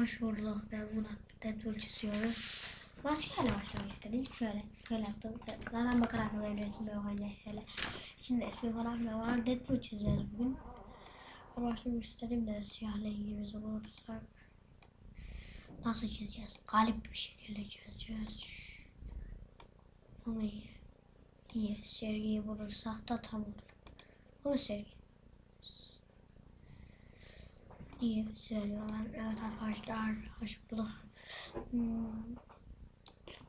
Hoş bulduk. Ben Murat Deadpool çiziyorum. Maskeyle başlamak istedim. Şöyle, şöyle yaptım. Zaten bakarak verebilirsin böyle hani şöyle. Şimdi ismi falan filan var. Deadpool çizeceğiz bugün. Başlamak istedim de siyah rengimizi bulursak nasıl çizeceğiz? Galip bir şekilde çizeceğiz. Ama iyi. İyi. Sergiyi bulursak da tam olur. Ama sergi. İyi söylüyorlar. Evet arkadaşlar hoş bulduk. Hmm.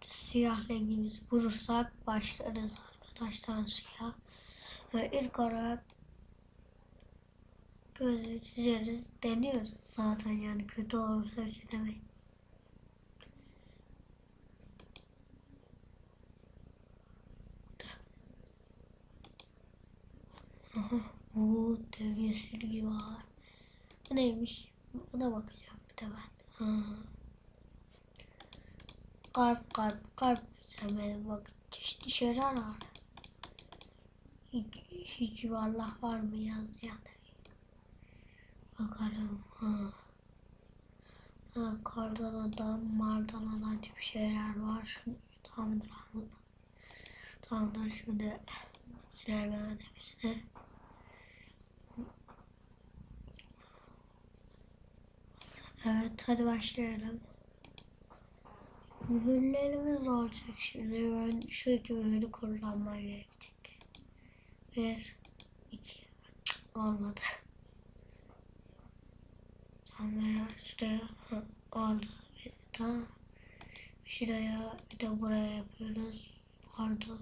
Siyah rengimizi bulursak başlarız arkadaşlar siyah. Ve ilk olarak gözü çizeriz. Deniyoruz zaten yani kötü olursa bir şey demeyin. Aha, o dev silgi var. Bu neymiş? Buna bakacağım bir de ben. Ha. Kalp kalp kalp. Sen benim bak çeşitli şeyler var. Hiç, hiç yuvarlak var mı yaz yani. Bakalım. Ha. Ha, kardan adam, mardan adam gibi şeyler var. Tamamdır anladım. Tamamdır şimdi silerim hemen Evet hadi başlayalım. Mühürlerimiz olacak şimdi. Ben şu iki mühürü kullanmam gerekecek. Bir, iki. Olmadı. Tamam ya şuraya. Ha, oldu. Bir, tamam. Şuraya bir de buraya yapıyoruz. Oldu.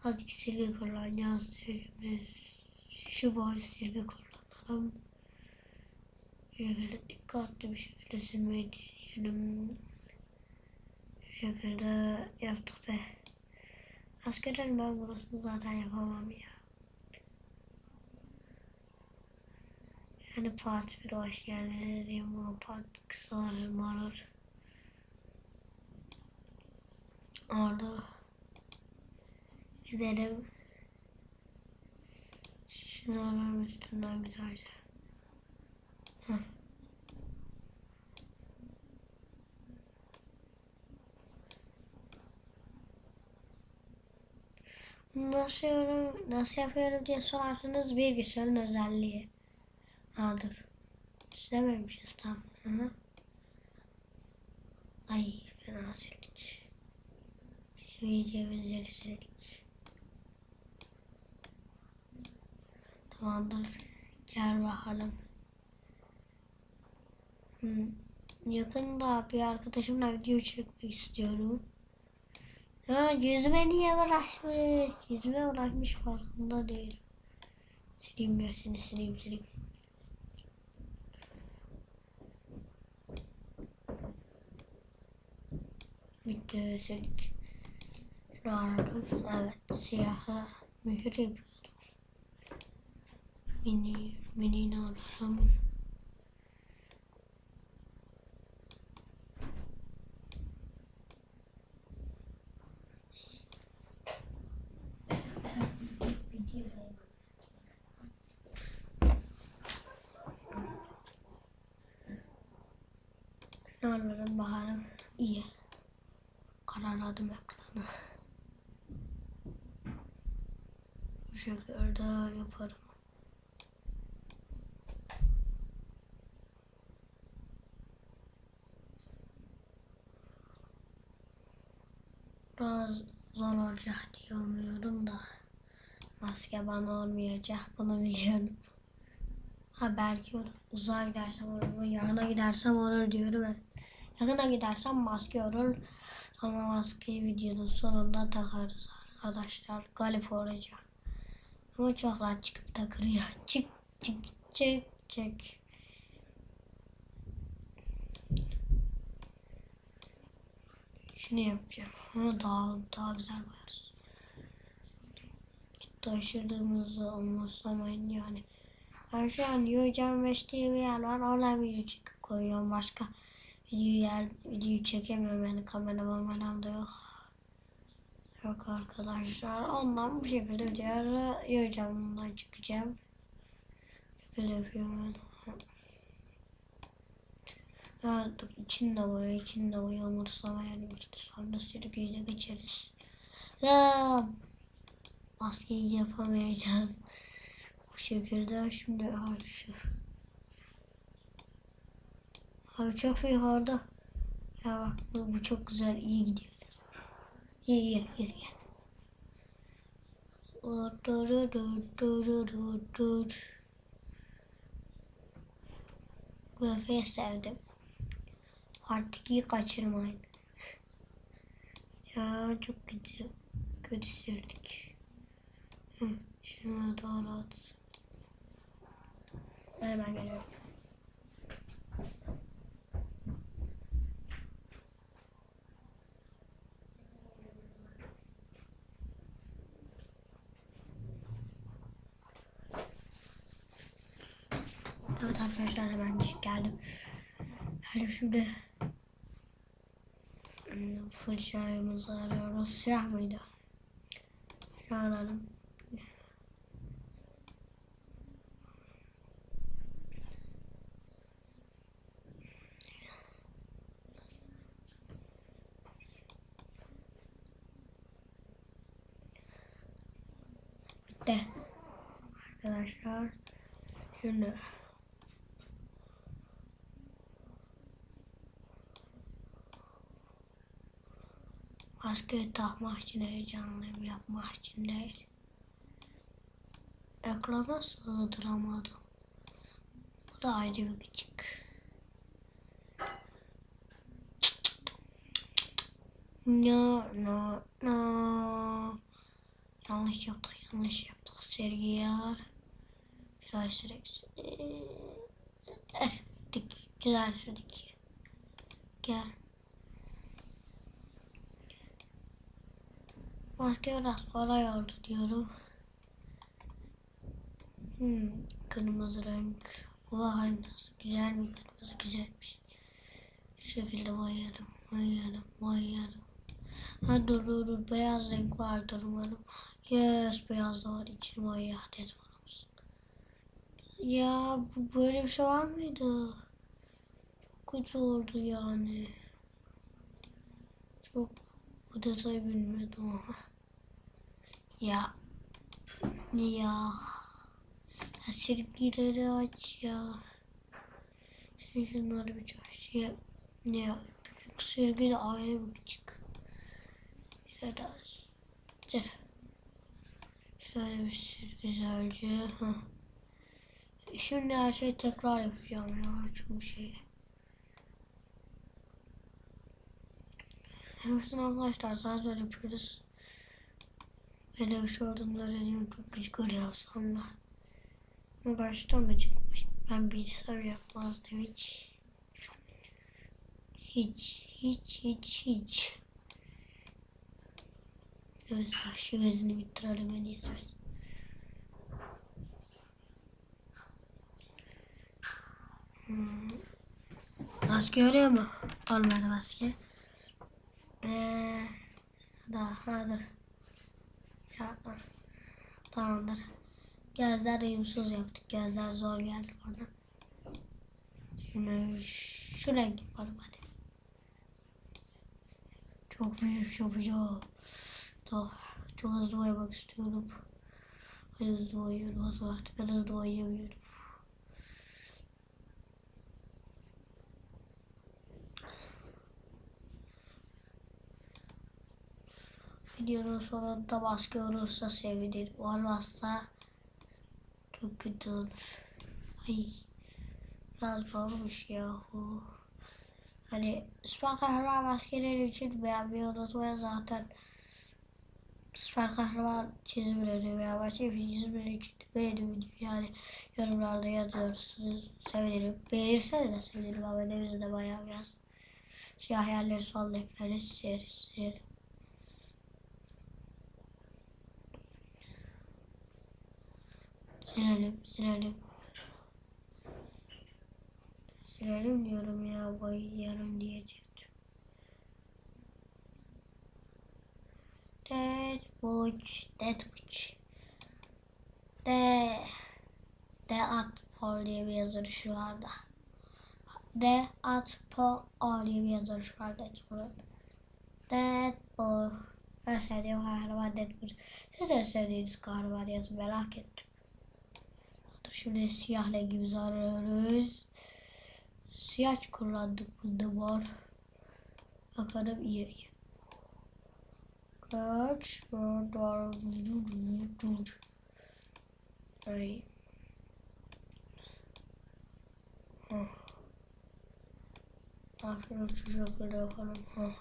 Hadi silgi kullanacağız. Silgimiz. Şu boy silgi kullanalım. Şöyle dikkatli bir şekilde silmeyi deneyelim. Şu şekilde yaptık be. Askerlerim ben burasını zaten yapamam ya. Yani part bir hoş geldiniz diyeyim bunun part kısaları marur. Orada gidelim. Şunu alalım üstünden güzelce. Nasıl yapıyorum, nasıl yapıyorum diye sorarsanız bilgisayarın özelliği. Ha dur. Silememişiz tam. Hı -hı. Ay fena sildik. Silmeyeceğimiz sildik. Tamamdır. Gel bakalım. Yakında bir arkadaşımla video çekmek istiyorum. Ha yüzüme niye uğraşmış? Yüzüme uğraşmış farkında değil. Sileyim ya seni sileyim sileyim. Bitti sildik. Şunu aradım. Evet siyaha mühür yapıyordum. Mini, mini ne alırsam. Narların baharım iyi. Kararladım ekranı. Bu şekilde yaparım. Biraz zor olacak diye da. Maske bana olmayacak bunu biliyorum. Ha belki. Uzağa gidersem olur. Yanına gidersem olur diyorum. Yakına gidersem maske olur. Ama maskeyi videonun sonunda takarız arkadaşlar. Galip olacak. Ama çok rahat çıkıp takılıyor. Çık çık çık çık. Şunu yapacağım. Ama daha, daha güzel boyarız. Taşırdığımızı umursamayın yani. Ben şu an yiyeceğim beştiği bir yer var. Oradan video çekip koyuyorum. Başka video yer, videoyu çekemiyorum. Yani kameraman falan da yok. Yok arkadaşlar. Ondan bu şekilde videoları yiyeceğim. Bundan çıkacağım. Şekilde yapıyorum ben. Dur içinde boya içinde boya umursamayalım işte sonra sürgüyle geçeriz. Ya maskeyi yapamayacağız. Bu şekilde şimdi ha şu. Abi çok iyi orada. Ya bak bu, bu çok güzel iyi gidiyoruz. İyi iyi iyi. iyi. Göfeyi sevdim. Part 2'yi kaçırmayın. Ya çok kötü. Kötü sürdük. Hı, şimdi doğru atsın. Hemen geliyorum. Evet arkadaşlar hemen geldim. Hani şimdi hmm, fırçayımızı arıyoruz. Siyah mıydı? Şunu aralım. Arkadaşlar şimdi Maske takmak için heyecanlıyım, yapmak için değil. Ekrana sığdıramadım. Bu da ayrı bir küçük. No, no, no. Yanlış yaptık, yanlış yaptık. Sergi yar. Şöyle sürekli. Ettik, düzeltirdik. Gel. Maske biraz kolay oldu diyorum. Hmm, kırmızı renk. Vay nasıl güzel mi kırmızı güzelmiş. Şu şekilde boyayalım, boyayalım, boyayalım. Ha dur dur dur beyaz renk vardır umarım. Yes beyaz da var için boyaya bulunuz. Ya bu böyle bir şey var mıydı? Çok kötü oldu yani. Çok bu detayı bilmiyordum ama. Ya. Ya. Ya sevgileri aç ya. Sen şunları bir çarşı ya. Ya. Büyük sürgü de ayrı bir küçük. Şöyle. Şöyle. Şöyle bir sür güzelce. Şimdi her şeyi tekrar yapacağım ya. Çok şey. Hepsini arkadaşlar sadece yapıyoruz. Böyle bir şey olduğunu öğreniyorum. Çok gıcık oluyor sonra. Ama baştan gıcıkmış. Ben bilgisayar yapmazdım hiç. Hiç, hiç, hiç, hiç. Evet, şu gözünü bitirelim en iyisi. Hmm. Maske örüyor mu? Olmadı maske. Ee, daha dur. Yapma. Tamamdır. Gözler uyumsuz yaptık. Gözler zor geldi bana. Şimdi şu renk yapalım hadi. Çok büyük yapacağım. Daha çok hızlı boyamak istiyorum. Hadi hızlı boyuyorum. Zaman ben hızlı boyayamıyorum. Videonun sonunda maske olursa sevinirim. Olmazsa çok kötü olur. Ay. Biraz zormuş yahu. Hani süper kahraman maskeleri için beğenmeyi unutmayın zaten. Süper kahraman çizimleri veya başka bir çizimleri için de beğeni video yani yorumlarda yazıyorsunuz. Sevinirim. Beğenirseniz de sevinirim. Abonemizi de bayağı yaz. Siyah yerleri sol ekleri sileriz. Silelim, silelim. Silelim diyorum ya, boyayalım diyecektim. Dead Watch, Dead Watch. De, de at Paul diye bir yazılışı vardı. D at po A diye bir yazılış var Deadpool'un. Deadpool. En sevdiğim kahraman Deadpool. Siz de sevdiğiniz kahraman yazın merak ettim. Şimdi siyah rengimizi arıyoruz. Siyah kullandık bunda var. Bakalım iyi iyi. Kaç Ay. Hah. Şu şekilde yapalım. Hah.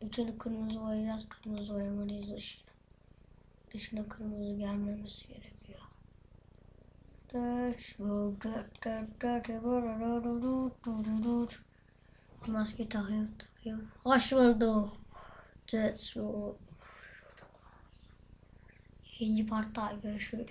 İçini kırmızı boyayacağız. Kırmızı boyamalıyız dışına. Dışına kırmızı gelmemesi gerekiyor. Maske takıyorum takıyorum. Hoş bulduk. İkinci partta görüşürüz.